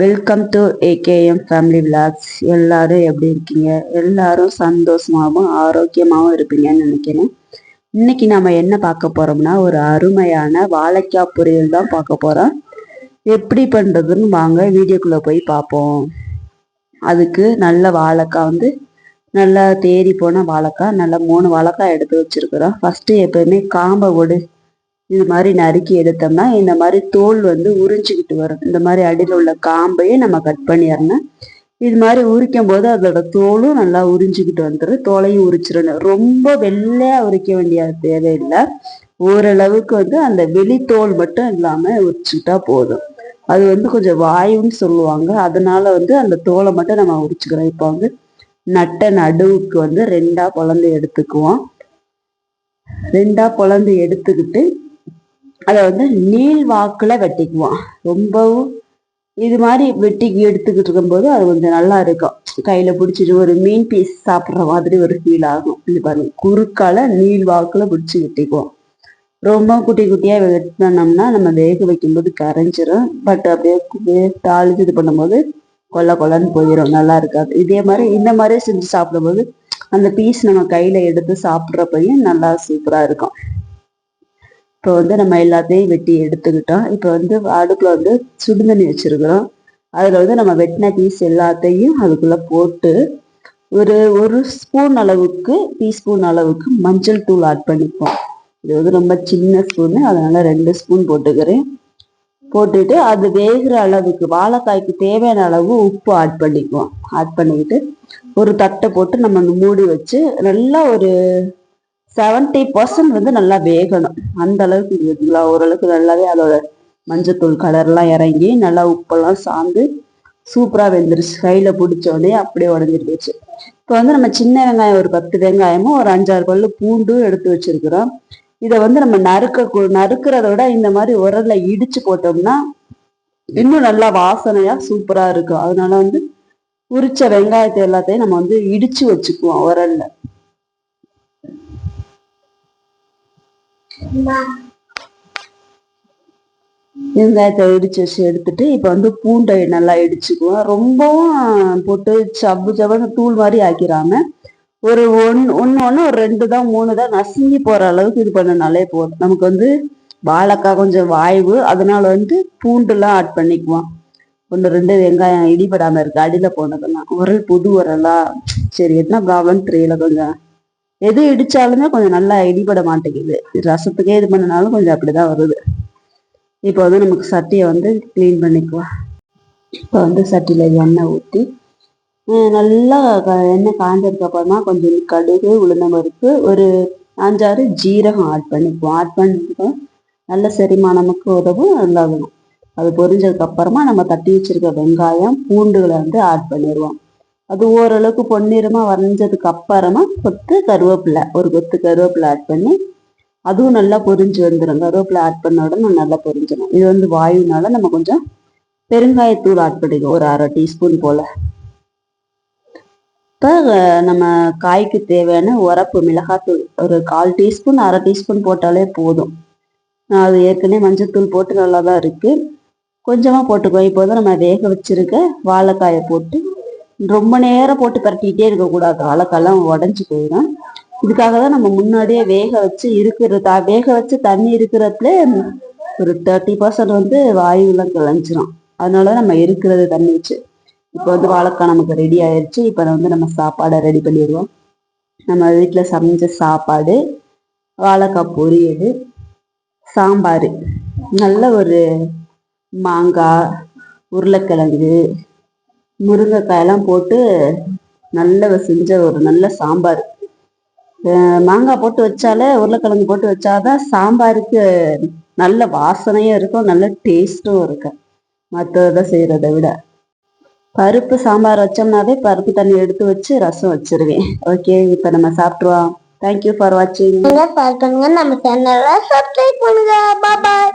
Welcome to AKM family vlogs எல்லாரும் எப்படி இருக்கீங்க? எல்லாரும் சந்தோஷமாகவும் ஆரோக்கியமாகவும் இருப்பீங்கன்னு நினைக்கிறேன். இன்னைக்கு நம்ம என்ன பார்க்க போறோம்னா ஒரு அருமையான வாழைக்காய் பொரியல் தான் பார்க்க போறோம். எப்படி பண்ணுறதுன்னு வாங்க வீடியோக்குள்ளே போய் பார்ப்போம். அதுக்கு நல்ல வாழைக்காய் வந்து நல்லா தேறி போன வாழைக்காய் நல்லா மூணு வாழைக்காய் எடுத்து வச்சுருக்குறோம். ஃபஸ்ட்டு எப்போயுமே காம்பை ஒடு இது மாதிரி நறுக்கி எடுத்தோம்னா இந்த மாதிரி தோல் வந்து உறிஞ்சிக்கிட்டு வரும். இந்த மாதிரி அடியில் உள்ள காம்பையும் நம்ம கட் பண்ணிடணும். இது மாதிரி உரிக்கும் போது அதோட தோலும் நல்லா உறிஞ்சிக்கிட்டு வந்துடும் தோலையும் உரிச்சிடணும். ரொம்ப வெள்ளையா உரிக்க வேண்டிய தேவையில்லை. ஓரளவுக்கு வந்து அந்த வெளித்தோல் மட்டும் இல்லாம உரிச்சுக்கிட்டா போதும். அது வந்து கொஞ்சம் வாயுன்னு சொல்லுவாங்க. அதனால வந்து அந்த தோலை மட்டும் நம்ம உரிச்சுக்கிறோம். இப்போ வந்து நட்ட நடுவுக்கு வந்து ரெண்டா குழந்தை எடுத்துக்குவோம். ரெண்டா குழந்தை எடுத்துக்கிட்டு அதை வந்து நீள் வாக்கில் வெட்டிக்குவோம் ரொம்பவும் இது மாதிரி வெட்டி எடுத்துக்கிட்டு இருக்கும்போது அது கொஞ்சம் நல்லா இருக்கும். கையில் பிடிச்சிட்டு ஒரு மீன் பீஸ் சாப்பிட்ற மாதிரி ஒரு ஃபீல் ஆகும். இது பாருங்க குறுக்கால நீள் வாக்கில் பிடிச்சி வெட்டிக்குவோம் ரொம்ப குட்டி குட்டியாக வெட்டினோம்னா நம்ம வேக வைக்கும்போது கரைஞ்சிரும். பட் அப்படியே தாளிச்சு இது பண்ணும்போது கொல்ல கொல்லன்னு போயிடும் நல்லா இருக்காது. இதே மாதிரி இந்த மாதிரி செஞ்சு சாப்பிடும்போது அந்த பீஸ் நம்ம கையில் எடுத்து சாப்பிட்றப்பையும் நல்லா சூப்பராக இருக்கும். இப்போ வந்து நம்ம எல்லாத்தையும் வெட்டி எடுத்துக்கிட்டோம். இப்போ வந்து அடுப்பில் வந்து சுடுதண்ணி வச்சுருக்குறோம். அதில் வந்து நம்ம வெட்டின பீஸ் எல்லாத்தையும் அதுக்குள்ளே போட்டு ஒரு ஒரு ஸ்பூன் அளவுக்கு டீஸ்பூன் அளவுக்கு மஞ்சள் தூள் ஆட் பண்ணிப்போம். இது வந்து ரொம்ப சின்ன ஸ்பூனு அதனால் ரெண்டு ஸ்பூன் போட்டுக்கிறேன். போட்டுட்டு அது வேகிற அளவுக்கு வாழைக்காய்க்கு தேவையான அளவு உப்பு ஆட் பண்ணிக்குவோம். ஆட் பண்ணிக்கிட்டு ஒரு தட்டை போட்டு நம்ம மூடி வச்சு நல்லா ஒரு செவன்டி பர்சன்ட் வந்து நல்லா வேகணும். அந்த அளவுக்கு இருக்குங்களா? ஓரளவுக்கு நல்லாவே அதோட மஞ்சத்தூள் கலர்லாம் இறங்கி நல்லா உப்பெல்லாம் சாந்து சூப்பராக வெந்துருச்சு. கையில் பிடிச்சோடனே அப்படியே உடஞ்சிருந்துச்சு இப்போ வந்து நம்ம சின்ன வெங்காயம் ஒரு பத்து வெங்காயமும் ஒரு அஞ்சாறு பல்லு பூண்டும் எடுத்து வச்சிருக்கிறோம். இதை வந்து நம்ம நறுக்க நறுக்கிறத விட இந்த மாதிரி உரல்ல இடிச்சு போட்டோம்னா இன்னும் நல்லா வாசனையாக சூப்பராக இருக்கும். அதனால வந்து உரிச்ச வெங்காயத்தை எல்லாத்தையும் நம்ம வந்து இடிச்சு வச்சுக்குவோம் உரல்ல. வெங்காயத்தை இடிச்சு வச்சு எடுத்துட்டு இப்போ வந்து பூண்டை நல்லா இடிச்சுக்குவோம். ரொம்பவும் போட்டு சப்பு சப்புன்னு தூள் மாதிரி ஆக்கிராம ஒரு ஒன் ஒன்று ஒன்று ஒரு ரெண்டு தான் மூணு தான் நசுங்கி போகிற அளவுக்கு இது பண்ணனாலே போதும். நமக்கு வந்து வாழைக்காய் கொஞ்சம் வாய்வு அதனால வந்து பூண்டுலாம் ஆட் பண்ணிக்குவோம். ஒன்று ரெண்டு வெங்காயம் இடிபடாமல் இருக்கு அடியில் போனதெல்லாம். உரல் புது உரலா. சரி என்ன ப்ராப்ளம் தெரியல கொஞ்சம். எது இடிச்சாலுமே கொஞ்சம் நல்லா இடிபட மாட்டேங்குது. ரசத்துக்கே இது பண்ணனாலும் கொஞ்சம் அப்படிதான் வருது. இப்போ வந்து நமக்கு சட்டியை வந்து க்ளீன் பண்ணிக்குவோம் இப்போ வந்து சட்டியில் எண்ணெய் ஊற்றி நல்லா எண்ணெய் காஞ்சதுக்கு அப்புறமா கொஞ்சம் கடுகு உளுந்தம்பருப்பு ஒரு அஞ்சாறு ஜீரகம் ஆட் பண்ணிக்குவோம். ஆட் பண்ணிட்டு நல்ல செரிமானமுக்கு உதவும் நல்லா அது பொரிஞ்சதுக்கு அப்புறமா நம்ம தட்டி வச்சிருக்க வெங்காயம் பூண்டுகளை வந்து ஆட் பண்ணிடுவோம். அது ஓரளவுக்கு பொன்னிறமாக வரைஞ்சதுக்கு அப்புறமா கொத்து கருவேப்பிலை ஒரு கொத்து கருவேப்பிலை ஆட் பண்ணி அதுவும் நல்லா பொரிஞ்சு வந்துடும் கருவேப்பிலை ஆட் பண்ண உடனே நல்லா பொரிஞ்சிடும். இது வந்து வாயுனால நம்ம கொஞ்சம் பெருங்காயத்தூள் ஆட் பண்ணிடுவோம் ஒரு அரை டீஸ்பூன் போல். இப்போ நம்ம காய்க்கு தேவையான உரப்பு மிளகாத்தூள் ஒரு கால் டீஸ்பூன் அரை டீஸ்பூன் போட்டாலே போதும். அது ஏற்கனவே மஞ்சத்தூள் போட்டு நல்லா தான் இருக்குது கொஞ்சமாக போட்டுக்குவோம் இப்போ வந்து நம்ம வேக வச்சிருக்க வாழைக்காயை போட்டு ரொம்ப நேரம் போட்டு பரட்டிக்கிட்டே இருக்கக்கூடாது. வாழைக்காலாம் உடஞ்சி போயிடும் இதுக்காக தான் நம்ம முன்னாடியே வேக வச்சு இருக்கிற த வேக வச்சு தண்ணி இருக்கிறதுல ஒரு தேர்ட்டி பர்சன்ட் வந்து வாயுலாம் கிளஞ்சிரும் அதனால நம்ம இருக்கிறது தண்ணி வச்சு இப்போ வந்து வாழைக்காய் நமக்கு ரெடி ஆயிடுச்சு இப்போ வந்து நம்ம சாப்பாடை ரெடி பண்ணிடுவோம். நம்ம வீட்டில் சமைச்ச சாப்பாடு வாழைக்காய் பொரியல் சாம்பார். நல்ல ஒரு மாங்காய் உருளைக்கிழங்கு முருங்கைக்காயெல்லாம் போட்டு நல்ல செஞ்ச ஒரு நல்ல சாம்பார். மாங்காய் போட்டு வச்சாலே உருளைக்கிழங்கு போட்டு வச்சாதான் சாம்பாருக்கு நல்ல வாசனையும் இருக்கும் நல்ல டேஸ்ட்டும் இருக்கும். மற்றதை செய்கிறத விட. பருப்பு சாம்பார் வச்சோம்னாவே பருப்பு தண்ணி எடுத்து வச்சு ரசம் வச்சிருவேன். ஓகே இப்போ நம்ம சாப்பிட்ருவோம் தேங்க்யூ ஃபார் வாட்சிங் நம்ம சேனலை சப்ஸ்கிரைப் பண்ணுங்க. பாய்